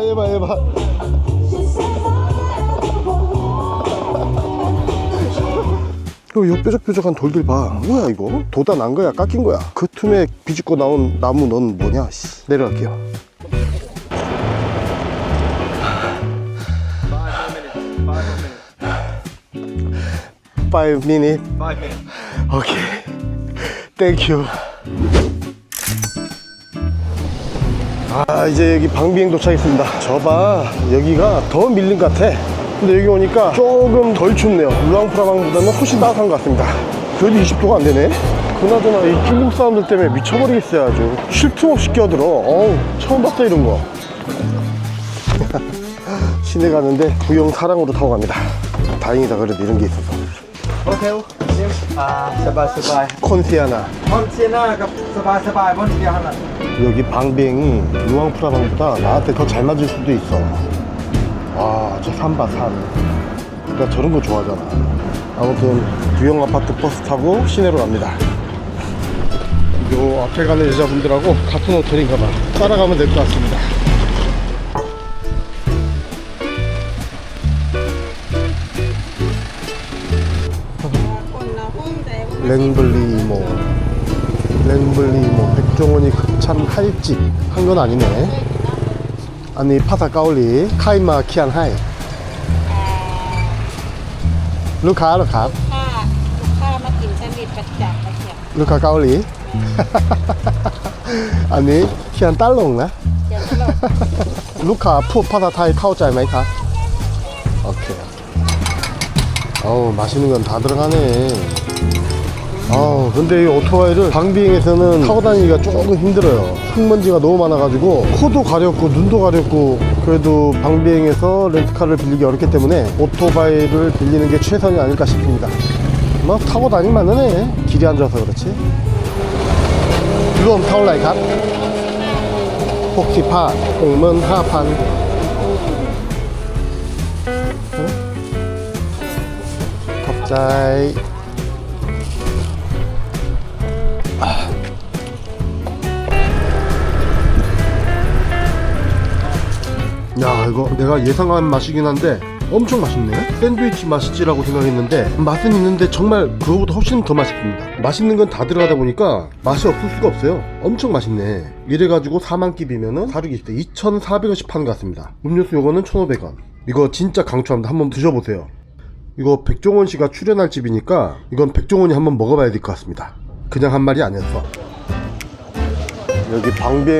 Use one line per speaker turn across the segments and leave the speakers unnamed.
얘봐 얘봐 얘봐. 그리고 요 뾰족뾰족한 돌들 봐. 뭐야 이거? 도다 난 거야 깎인 거야. 그 틈에 비집고 나온 나무 넌 뭐냐 씨. 내려갈게요.
Five minutes.
5 minute
Five minutes.
오케이 땡큐 아 이제 여기 방비행 도착했습니다. 저봐 여기가 더 밀린 것 같아. 근데 여기 오니까 조금 덜 춥네요. 루앙프라방보다는 훨씬 따뜻한 것 같습니다. 그래도 20도가 안 되네. 그나저나 이 중국 사람들 때문에 미쳐버리겠어요 아주. 쉴 틈 없이 끼어들어. 어우 처음 봤어 이런 거. 시내 가는데 구형 사랑으로 타고 갑니다. 다행이다 그래도 이런 게 있어서
Ah, sabay sabay.
콘시아나
Monsinaกับsabay sabay. Monsina 하나.
여기 방비행이 루앙프라 방보다 나한테 더 잘 맞을 수도 있어. 와, 저 산봐, 산. 나 저런 거 좋아하잖아. 아무튼, 구형 아파트 버스 타고 시내로 갑니다. 요 앞에 가는 여자분들하고 같은 호텔인가 봐. 따라가면 될 것 같습니다. 랭블리 뭐 랭블리 뭐 백종원이 극찬 할지 한 건 아니네. 아니 파사까올리 카이마 키안 하이. 루카 루카. 루카 까올리. 아니 키안 딸롱나 루카 푸 파사 타이 타오짜이 마이카. 오케이. 어우 맛있는 건 다 들어가네. 아우 근데 이 오토바이를 방비행에서는 타고 다니기가 조금 힘들어요. 흙먼지가 너무 많아가지고 코도 가렵고 눈도 가렵고 그래도 방비행에서 렌트카를 빌리기 어렵기 때문에 오토바이를 빌리는 게 최선이 아닐까 싶습니다. 뭐 타고 다닐만은 해. 길이 안 좋아서 그렇지. 롬 타올라이 갓. 혹시파 공문 하판. 갑자이 야 이거 내가 예상한 맛이긴 한데 엄청 맛있네. 샌드위치 맛이지라고 생각했는데 맛은 있는데 정말 그거보다 훨씬 더 맛있습니다. 맛있는 건 다 들어가다 보니까 맛이 없을 수가 없어요. 엄청 맛있네. 이래가지고 4만 끼비면은 사륙이 있을 때 2,400원씩 파는 것 같습니다. 음료수 요거는 1,500원. 이거 진짜 강추합니다. 한번 드셔보세요. 이거 백종원 씨가 출연할 집이니까 이건 백종원이 한번 먹어봐야 될 것 같습니다. 그냥 한 말이 아니었어. 여기 방비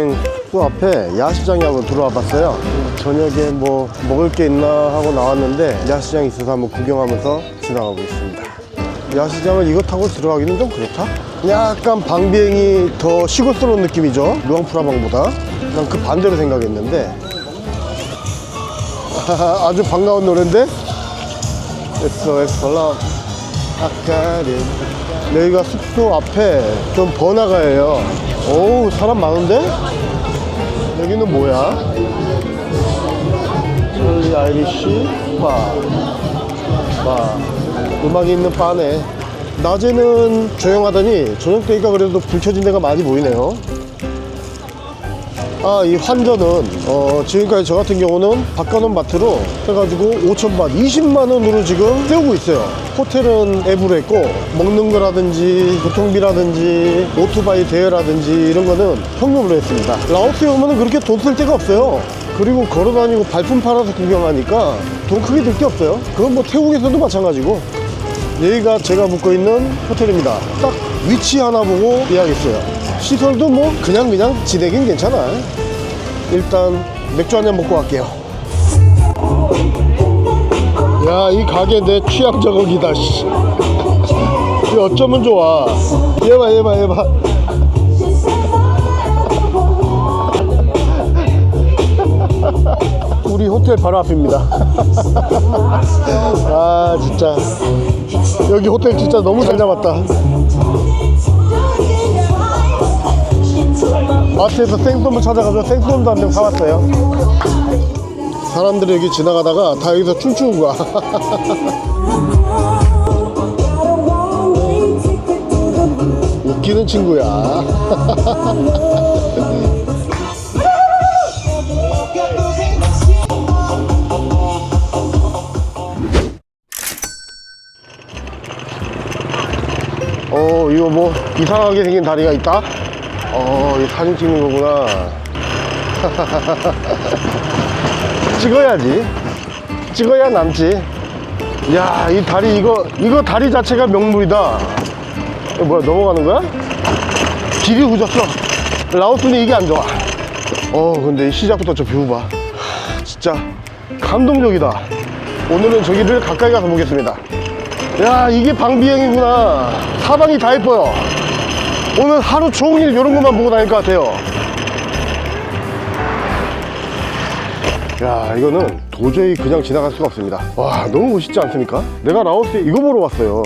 행 숙소 앞에 야시장에 한번 들어와 봤어요. 저녁에 뭐 먹을 게 있나 하고 나왔는데 야시장이 있어서 한번 구경하면서 지나가고 있습니다. 야시장을 이거 타고 들어가기는 좀 그렇다? 약간 방비행이 더 시골스러운 느낌이죠. 루앙프라방보다. 난 그 반대로 생각했는데. 아주 반가운 노래인데? 에스어 에스컬러 아까린 여기가 숙소 앞에 좀 번화가예요. 오우 사람 많은데? 여기는 뭐야? 찰리 아이리시 바. 바. 음악이 있는 바네. 낮에는 조용하더니 저녁 되니까 그래도 불 켜진 데가 많이 보이네요. 아, 이 환전은, 어, 지금까지 저 같은 경우는 바꿔놓은 마트로 해가지고 5천만, 20만원으로 지금 세우고 있어요. 호텔은 앱으로 했고, 먹는 거라든지, 교통비라든지, 오토바이 대여라든지, 이런 거는 현금으로 했습니다. 라오스에 오면은 그렇게 돈 쓸 데가 없어요. 그리고 걸어다니고 발품 팔아서 구경하니까 돈 크게 들 게 없어요. 그건 뭐 태국에서도 마찬가지고. 여기가 제가 묵고 있는 호텔입니다. 딱 위치 하나 보고 예약했어요. 시설도 뭐 그냥 그냥 지내긴 괜찮아. 일단 맥주 한 잔 먹고 갈게요. 야, 이 가게 내 취향 저격이다. 씨. 이 어쩌면 좋아. 얘봐, 얘봐, 얘봐. 우리 호텔 바로 앞입니다. 아, 진짜. 여기 호텔 진짜 너무 잘 잡았다. 마트에서 생수돗물 찾아가서 생솜도 한 병 사왔어요. 사람들이 여기 지나가다가 다 여기서 춤추는 거야. 웃기는 친구야. 어 이거 뭐 이상하게 생긴 다리가 있다? 어, 이 사진 찍는 거구나. 찍어야지. 찍어야 남지. 야, 이 다리, 이거, 이거 다리 자체가 명물이다. 이거 뭐야, 넘어가는 거야? 길이 후졌어. 라오스는 이게 안 좋아. 어, 근데 이 시작부터 저 뷰 봐. 진짜 감동적이다. 오늘은 저기를 가까이 가서 보겠습니다. 야, 이게 방비행이구나. 사방이 다 예뻐요. 오늘 하루 종일 이런 것만 보고 다닐 것 같아요. 야, 이거는 도저히 그냥 지나갈 수가 없습니다. 와, 너무 멋있지 않습니까? 내가 라오스에 이거 보러 왔어요.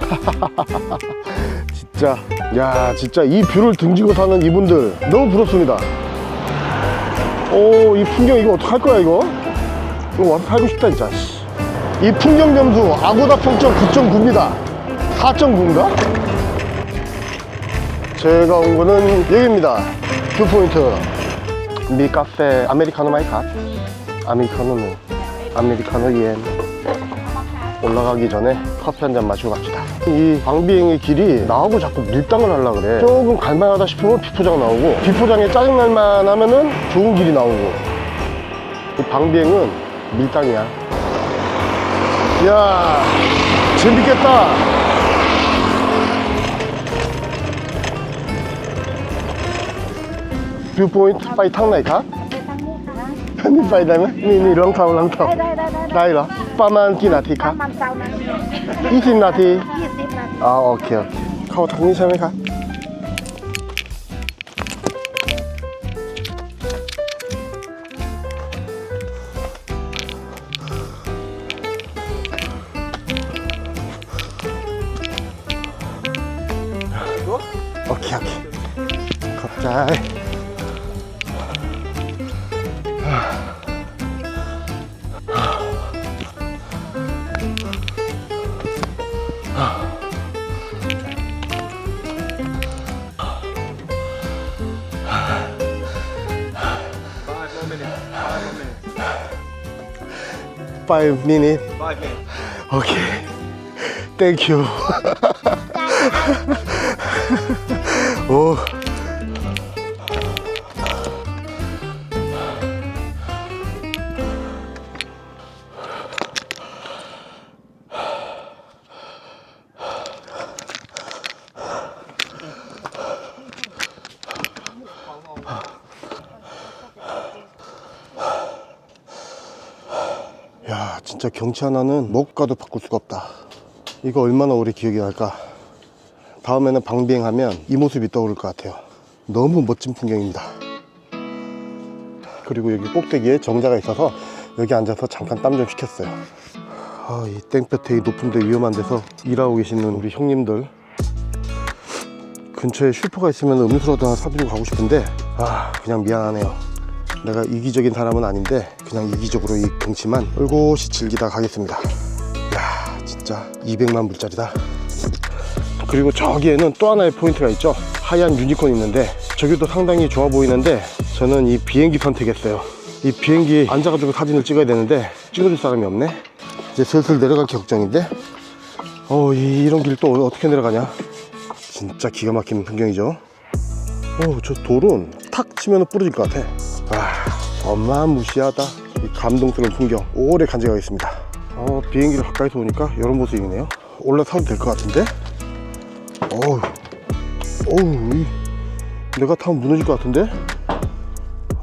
진짜, 야, 진짜 이 뷰를 등지고 사는 이분들 너무 부럽습니다. 오, 이 풍경 이거 어떡할 거야, 이거? 이거 와서 살고 싶다, 진짜. 씨. 이 풍경 점수 아고다 평점 9.9입니다. 4.9인가? 제가 온 거는 여기입니다. 뷰포인트. 미 카페 아메리카노 마이 카? 아메리카노는 아메리카노 예 올라가기 전에 커피 한 잔 마시고 갑시다. 이 방비행의 길이 나하고 자꾸 밀당을 하려 그래. 조금 갈만하다 싶으면 비포장 나오고 비포장에 짜증날만 하면은 좋은 길이 나오고 이 방비행은 밀당이야. 이야 재밌겠다. วิวพอยต์ไปทาง
ไหนครับไปทางนี้ค่ะ
นี่ไปได้ไหมนี่นี่ลองเท้ารองเท้า
ได้ได้ได้
ได้เหรอประมาณกี่นาทีค
ป
รั
ระ
บ
มาณเก้านาที
ยี่สิบนาที
ยี่สิบนาที
อ๋อโอเคโอเคเข้าทางนี้ใช่ไหมคะโอเคโอเคขอบใจ 5 minutes
Five minutes.
Okay. Thank you. 오. Oh. 경치 하나는 못 가도 바꿀 수가 없다. 이거 얼마나 오래 기억이 날까? 다음에는 방비행하면 이 모습이 떠오를 것 같아요. 너무 멋진 풍경입니다. 그리고 여기 꼭대기에 정자가 있어서 여기 앉아서 잠깐 땀 좀 식혔어요. 아, 이 땡볕에 이 높은 데 위험한 데서 일하고 계시는 우리 형님들. 근처에 슈퍼가 있으면 음료수라도 하나 사드리고 가고 싶은데, 아, 그냥 미안하네요. 내가 이기적인 사람은 아닌데, 그냥 이기적으로 이 경치만 얼곳이 즐기다 가겠습니다. 야 진짜 200만 불짜리다. 그리고 저기에는 또 하나의 포인트가 있죠. 하얀 유니콘 있는데 저기도 상당히 좋아 보이는데 저는 이 비행기 선택했어요. 이 비행기 앉아가지고 사진을 찍어야 되는데 찍어줄 사람이 없네. 이제 슬슬 내려가기 걱정인데. 어 이, 이런 길 또 어떻게 내려가냐? 진짜 기가 막힌 풍경이죠. 어저 돌은 탁 치면 부러질 것 같아. 아 어마무시하다. 이 감동스러운 풍경 오래 간직하겠습니다. 어, 비행기를 가까이서 오니까 이런 모습이네요. 올라타도 될 것 같은데? 어우, 어우, 이, 내가 타면 무너질 것 같은데?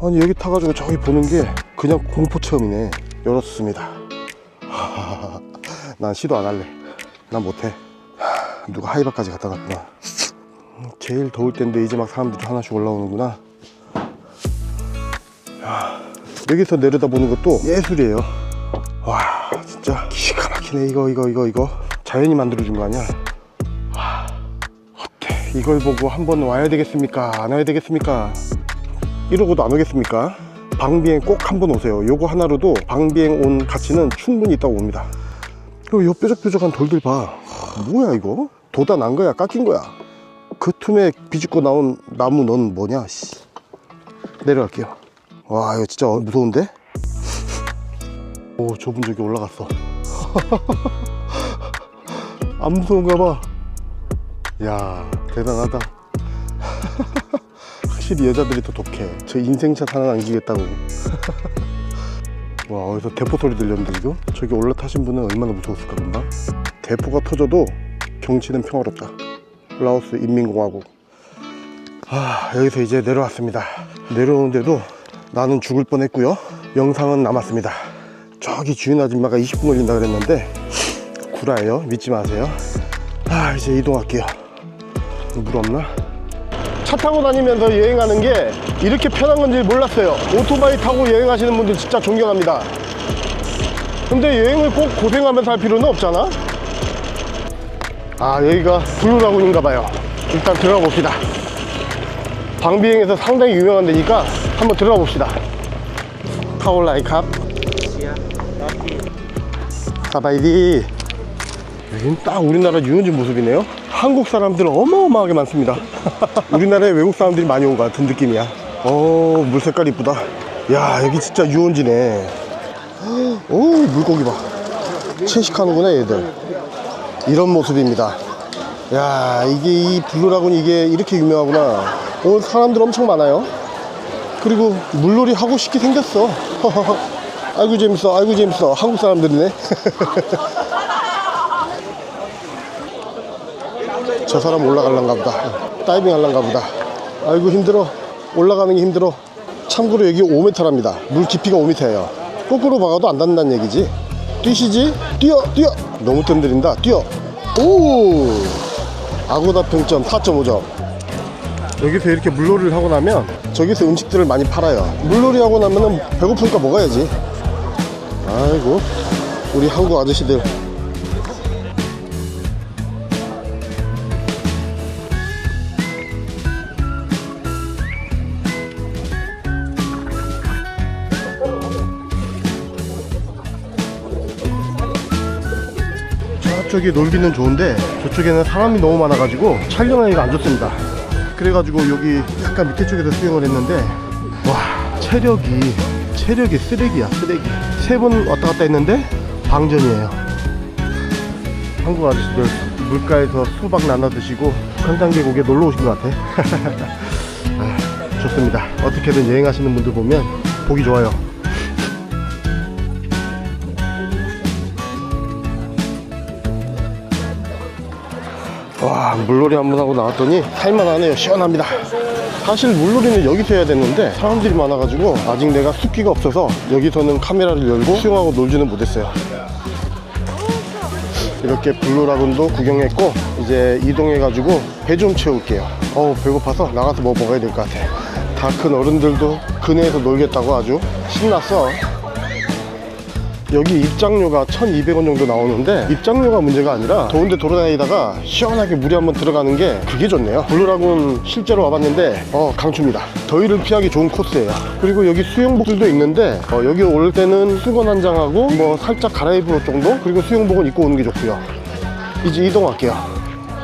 아니, 여기 타가지고 저기 보는 게 그냥 공포 체험이네. 열었습니다. 난 시도 안 할래. 난 못해. 하, 누가 하이바까지 갖다 놨구나. 음, 제일 더울 때인데 이제 막 사람들이 하나씩 올라오는구나. 야, 여기서 내려다보는 것도 예술이에요. 와 진짜 기가 막히네. 이거 이거 이거 이거. 자연이 만들어준 거 아니야? 와 어때? 이걸 보고 한번 와야 되겠습니까? 안 와야 되겠습니까? 이러고도 안 오겠습니까? 방비행 꼭 한번 오세요. 요거 하나로도 방비행 온 가치는 충분히 있다고 봅니다. 그리고 요 뾰족뾰족한 돌들 봐. 하, 뭐야 이거? 도다 난 거야? 깎인 거야? 그 틈에 비집고 나온 나무 넌 뭐냐? 씨. 내려갈게요 와 이거 진짜 무서운데? 오 좁은 저기 올라갔어. 안 무서운가 봐. 야 대단하다. 확실히 여자들이 더 독해. 저 인생샷 하나 남기겠다고. 와 어디서 대포 소리 들렸는데 지금? 저기 올라타신 분은 얼마나 무서웠을까 본다 대포가 터져도 경치는 평화롭다. 라오스 인민공화국. 아 여기서 이제 내려왔습니다. 내려오는데도 나는 죽을 뻔했고요. 영상은 남았습니다. 저기 주인 아줌마가 20분 걸린다 그랬는데 구라예요. 믿지 마세요. 아 이제 이동할게요. 물 없나? 차 타고 다니면서 여행하는 게 이렇게 편한 건지 몰랐어요. 오토바이 타고 여행하시는 분들 진짜 존경합니다. 근데 여행을 꼭 고생하면서 할 필요는 없잖아? 아 여기가 블루라군인가 봐요. 일단 들어가 봅시다 방비행에서 상당히 유명한 데니까 한번 들어가 봅시다. 타올라이 캅. 사바이디. 여긴 딱 우리나라 유원지 모습이네요. 한국 사람들 어마어마하게 많습니다. 우리나라에 외국 사람들이 많이 온 것 같은 느낌이야. 어, 물 색깔 이쁘다. 야 여기 진짜 유원지네. 오 물고기 봐. 채식하는구나 얘들. 이런 모습입니다. 야 이게 이 블루라군 이게 이렇게 유명하구나 오늘 사람들 엄청 많아요. 그리고 물놀이 하고 싶게 생겼어. 아이고 재밌어. 아이고 재밌어. 한국 사람들이네. 저 사람 올라갈란가 보다. 다이빙 할란가 보다. 아이고 힘들어. 올라가는 게 힘들어. 참고로 여기 5m랍니다. 물 깊이가 5m예요. 거꾸로 박아도 안 닿는다는 얘기지. 뛰시지? 뛰어 뛰어. 너무 뜸들인다. 뛰어. 오! 아고다 평점 4.5점 여기서 이렇게 물놀이를 하고 나면 저기서 음식들을 많이 팔아요. 물놀이 하고 나면은 배고프니까 먹어야지. 아이고 우리 한국 아저씨들. 저쪽이 놀기는 좋은데 저쪽에는 사람이 너무 많아가지고 촬영하기가 안 좋습니다 그래가지고 여기 약간 밑에 쪽에서 수영을 했는데 와 체력이 체력이 쓰레기야 쓰레기. 세 번 왔다 갔다 했는데 방전이에요. 한국 아저씨들 물가에서 수박 나눠 드시고 관광계곡에 놀러 오신 것 같아. 아, 좋습니다. 어떻게든 여행하시는 분들 보면 보기 좋아요 와 물놀이 한 번 하고 나왔더니 살만하네요. 시원합니다. 사실 물놀이는 여기서 해야 됐는데 사람들이 많아가지고 아직 내가 습기가 없어서 여기서는 카메라를 열고 수영하고 놀지는 못했어요. 이렇게 블루라군도 구경했고 이제 이동해가지고 배 좀 채울게요. 어우 배고파서 나가서 뭐 먹어야 될 것 같아. 다 큰 어른들도 그네에서 놀겠다고 아주 신났어 여기 입장료가 1200원 정도 나오는데 입장료가 문제가 아니라 더운데 돌아다니다가 시원하게 물에 한번 들어가는 게 그게 좋네요. 블루라군 실제로 와봤는데 어 강추입니다. 더위를 피하기 좋은 코스예요. 그리고 여기 수영복들도 있는데 어, 여기 올 때는 수건 한 장하고 뭐 살짝 갈아입을 옷 정도? 그리고 수영복은 입고 오는 게 좋고요. 이제 이동할게요.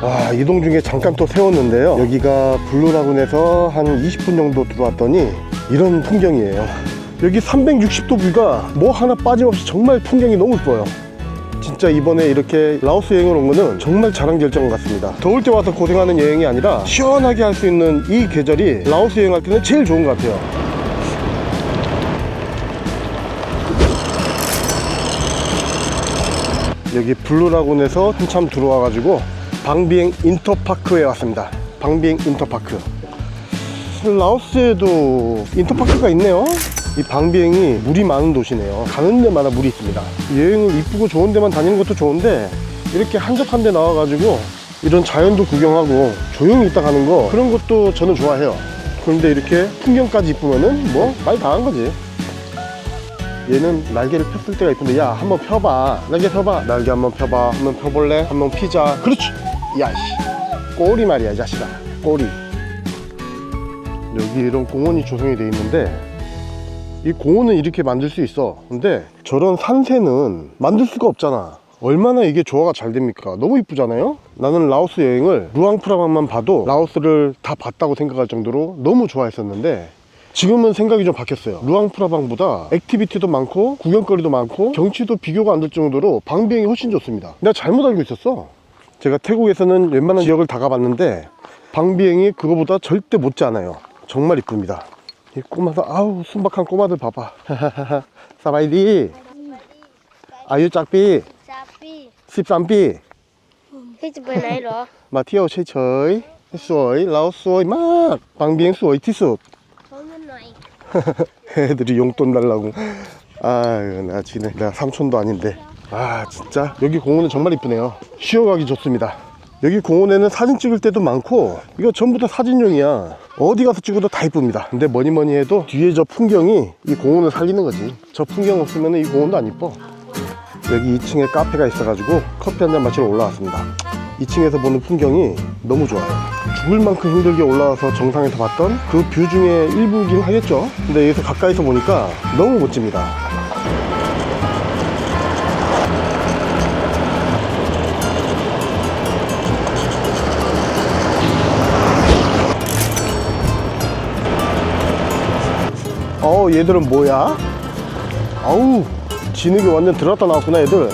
와 이동 중에 잠깐 또 세웠는데요. 여기가 블루라군에서 한 20분 정도 들어왔더니 이런 풍경이에요 여기 360도 뷰가 뭐 하나 빠짐없이 정말 풍경이 너무 이뻐요. 진짜 이번에 이렇게 라오스 여행을 온 거는 정말 잘한 결정 같습니다. 더울 때 와서 고생하는 여행이 아니라 시원하게 할 수 있는 이 계절이 라오스 여행할 때는 제일 좋은 것 같아요. 여기 블루라군에서 한참 들어와 가지고 방비행 인터파크에 왔습니다. 방비행 인터파크. 라오스에도 인터파크가 있네요 이 방비행이 물이 많은 도시네요. 가는 데마다 물이 있습니다. 여행을 이쁘고 좋은 데만 다니는 것도 좋은데 이렇게 한적한 데 나와가지고 이런 자연도 구경하고 조용히 있다 가는 거 그런 것도 저는 좋아해요. 그런데 이렇게 풍경까지 이쁘면은 뭐 말 다 한 거지. 얘는 날개를 폈을 때가 이쁜데 야 한번 펴봐. 날개 펴봐. 날개 한번 펴봐. 한번 펴볼래? 한번 피자. 그렇지. 야씨. 꼬리 말이야 이 자식아. 꼬리. 여기 이런 공원이 조성이 돼 있는데 이 공원은 이렇게 만들 수 있어. 근데 저런 산세는 만들 수가 없잖아. 얼마나 이게 조화가 잘 됩니까? 너무 이쁘잖아요? 나는 라오스 여행을 루앙프라방만 봐도 라오스를 다 봤다고 생각할 정도로 너무 좋아했었는데 지금은 생각이 좀 바뀌었어요. 루앙프라방보다 액티비티도 많고 구경거리도 많고 경치도 비교가 안 될 정도로 방비행이 훨씬 좋습니다. 내가 잘못 알고 있었어. 제가 태국에서는 웬만한 지역을 다 가봤는데 방비행이 그거보다 절대 못지 않아요. 정말 이쁩니다. 이 꼬마들 아우 순박한 꼬마들 봐봐. 사바이디. 아유 짝비. 십삼비. 마 튀어 최초이. 수이 라오
수이 막 방비행 수이 티숲
애들이 용돈 달라고. 아유 나 지네 나 삼촌도 아닌데. 아 진짜? 여기 공원은 정말 이쁘네요. 쉬어가기 좋습니다. 여기 공원에는 사진 찍을 때도 많고 이거 전부 다 사진용이야. 어디 가서 찍어도 다 이쁩니다. 근데 뭐니 뭐니 해도 뒤에 저 풍경이 이 공원을 살리는 거지. 저 풍경 없으면 이 공원도 안 이뻐. 여기 2층에 카페가 있어가지고 커피 한 잔 마시러 올라왔습니다. 2층에서 보는 풍경이 너무 좋아요. 죽을 만큼 힘들게 올라와서 정상에서 봤던 그 뷰 중에 일부이긴 하겠죠? 근데 여기서 가까이서 보니까 너무 멋집니다 어 얘들은 뭐야? 아우 진흙이 완전 들었다 나왔구나 얘들.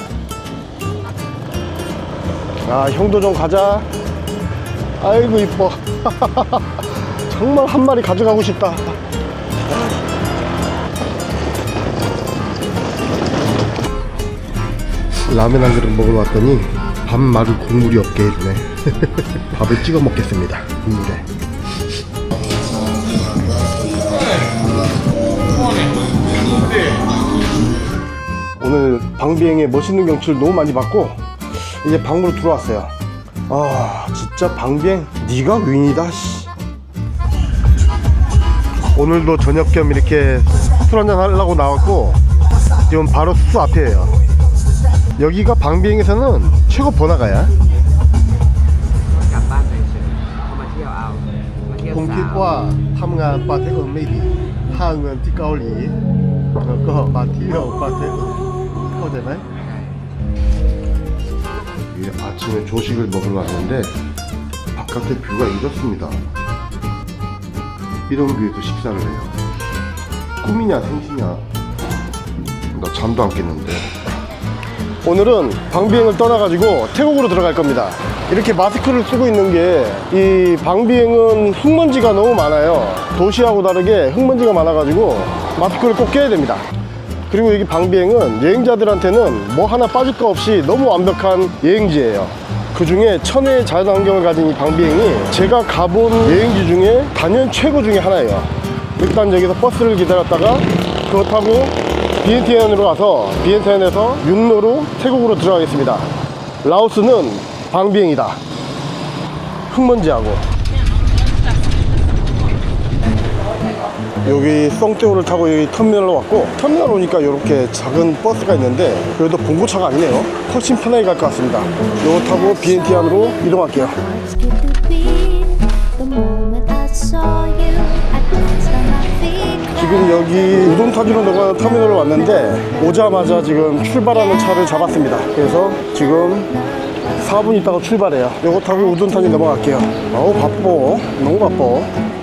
아 형도 좀 가자. 아이고 이뻐. 정말 한 마리 가져가고 싶다. 라면 한 그릇 먹으러 왔더니 밥 말을 국물이 없게 해주네. 밥을 찍어 먹겠습니다. 국물에 오늘 방비행의 멋있는 경치를 너무 많이 봤고 이제 방으로 들어왔어요 아 진짜 방비행 네가 윈이다 씨. 오늘도 저녁 겸 이렇게 술 한잔 하려고 나왔고 지금 바로 숙소 앞이에요 여기가 방비행에서는 최고 번화가야
กลับบ้านไปเฉยเขามาเที่ยวเอามาเที่ยว
ผม
สา
คิด
ว
ว่าทำงานประเทศอื่นไม่ดีหาเงินที่เกาหลีแล้วก็มาเที่ยวประเทศ 거 되나요? 예, 아침에 조식을 먹으러 왔는데 바깥의 뷰가 이렇습니다. 이런 뷰에서 식사를 해요. 꿈이냐 생시냐? 나 잠도 안 깼는데. 오늘은 방비행을 떠나가지고 태국으로 들어갈 겁니다. 이렇게 마스크를 쓰고 있는 게 이 방비행은 흙먼지가 너무 많아요. 도시하고 다르게 흙먼지가 많아가지고 마스크를 꼭 껴야 됩니다. 그리고 여기 방비행은 여행자들한테는 뭐 하나 빠질 거 없이 너무 완벽한 여행지예요. 그 중에 천혜의 자연환경을 가진 이 방비행이 제가 가본 여행지 중에 단연 최고 중에 하나예요. 일단 여기서 버스를 기다렸다가 그거 타고 비엔티안으로 가서 비엔티안에서 육로로 태국으로 들어가겠습니다. 라오스는 방비행이다. 흙먼지하고. 여기 썽떼오를 타고 여기 터미널로 왔고 터미널 오니까 이렇게 작은 버스가 있는데 그래도 봉고차가 아니네요. 훨씬 편하게 갈 것 같습니다. 이거 타고 BNT 안으로 이동할게요. 지금 여기 우동 타주로 들어가는 터미널로 왔는데 오자마자 지금 출발하는 차를 잡았습니다. 그래서 지금 4분 있다가 출발해요. 이거 타고 우둔탄이 넘어갈게요. 어우 바빠. 너무 바빠